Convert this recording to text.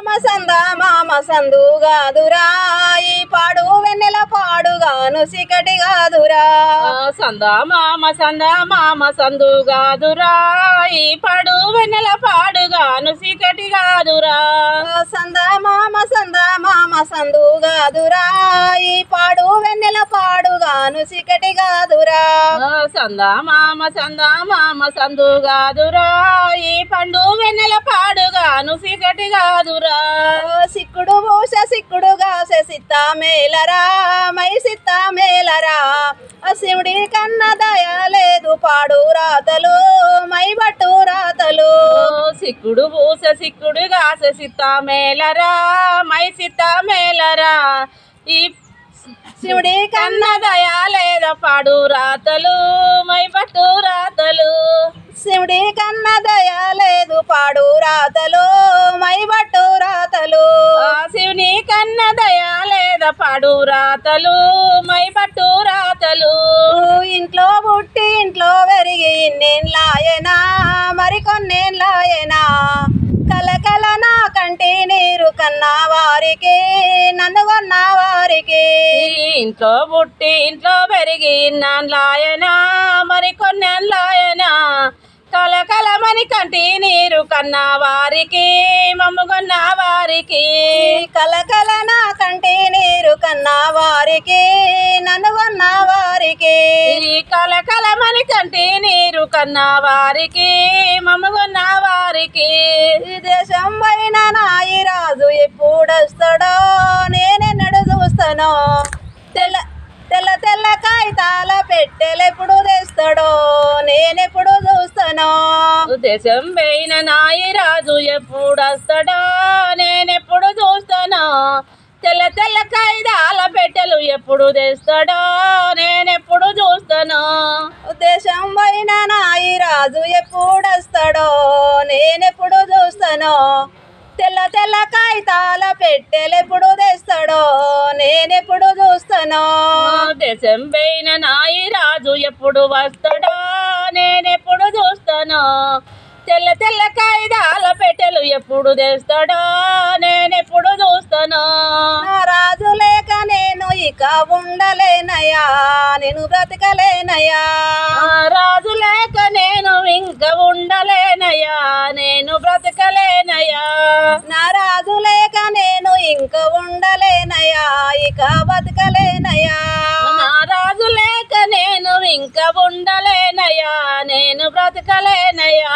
మామ సంద మామ సందుగాదురా ఈ పాడు వెన్నెల పాడుగాను సికటి గాదురా. సంద మామ సంద మామ సందు గాదురా. ఈ పడు వెన్నెల పాడుగాను సీకటి గాదురా. సంద మామ సంద మామ సందుగాదురా ఈ పాడు వెన్నెల పాడుగాను సికటి గాదురా. సంద మామ సంద మామ సందు గాదురా. ఈ పండు వెన్నెల పాడుగాను సీకటి గాదురా సిక్కుడు పూస సిక్కుడు గాసె సిత్త మేలరా మై సిత్త మేలరా. శివుడి కన్న దయ లేదు పాడు రాతలు మై బట్టు రాతలు. సిక్కుడు పూస సిక్కుడు గాస సిత్త మేలరా మై సిత్త మేలరా. ఈ శివుడి కన్న కన్న దయా లేద పాడు రాతలు. పాడు రాతలు మై బట్టు రాతలు. శివుని కన్న దయా లేద పాడు రాతలు మై పట్టు రాతలు. ఇంట్లో పుట్టి ఇంట్లో పెరిగి ఇన్నేళ్ళాయనా మరికొన్నేళ్ళాయనా కలకల నా కంటి నీరు కన్నా వారికి నన్ను కొన్న వారికి. ఇంట్లో పుట్టి ఇంట్లో పెరిగి నాయనా మరి కొన్ని కంటి నీరు కన్నా వారికి మమ్ముగొన్న వారికి కలకల నా కంటి నీరు కన్నా వారికి నన్ను కొన్న వారికి ఈ కలకలమని కంటి నీరు కన్నా వారికి మమ్ముగొన్న వారికి దేశం పైన నాయి రాజు ఎప్పుడొస్తాడో నేనెన్నడు చూస్తానో. తెల్ల తెల్ల తెల్ల కాగితాల పెట్టెలు ఎప్పుడు తెస్తాడో. నేనెప్పుడు చూస్తానో? దేశం పోయిన నాయి రాజు ఎప్పుడు వస్తాడో? నేనెప్పుడు చూస్తానో? తెల్ల తెల్ల కాయిదాల పెట్టెలు ఎప్పుడు తెస్తాడో? నేనెప్పుడు చూస్తానో? దేశం పైన నాయి రాజు ఎప్పుడొస్తాడో నేనెప్పుడు చూస్తానో? తెల్ల తెల్ల కాగితాల పెట్టెలు ఎప్పుడు తెస్తాడో? నేనెప్పుడు చూస్తానో? దేశం పోయిన నాయి రాజు ఎప్పుడు వస్తాడో? చూస్తానో తెల్ల తెల్ల కాయిదాల పెట్టెలు ఎప్పుడు తెస్తాడో? నేనెప్పుడు చూస్తానో? రాజు లేక నేను ఇక ఉండలేనయ్యా నేను బ్రతకలేనయ్యా. ఆ రాజు లేక నేను ఇంక ఉండలేనయ్యా నేను బ్రతకలేనయ్యా. నా రాజు లేక నేను ఇంక ఉండలేనయ్యా ఇక బతకలేనయ్యా. నా రాజు ఇంకా ఉండలేనయ్యా నేను బ్రతకలేనయ్యా.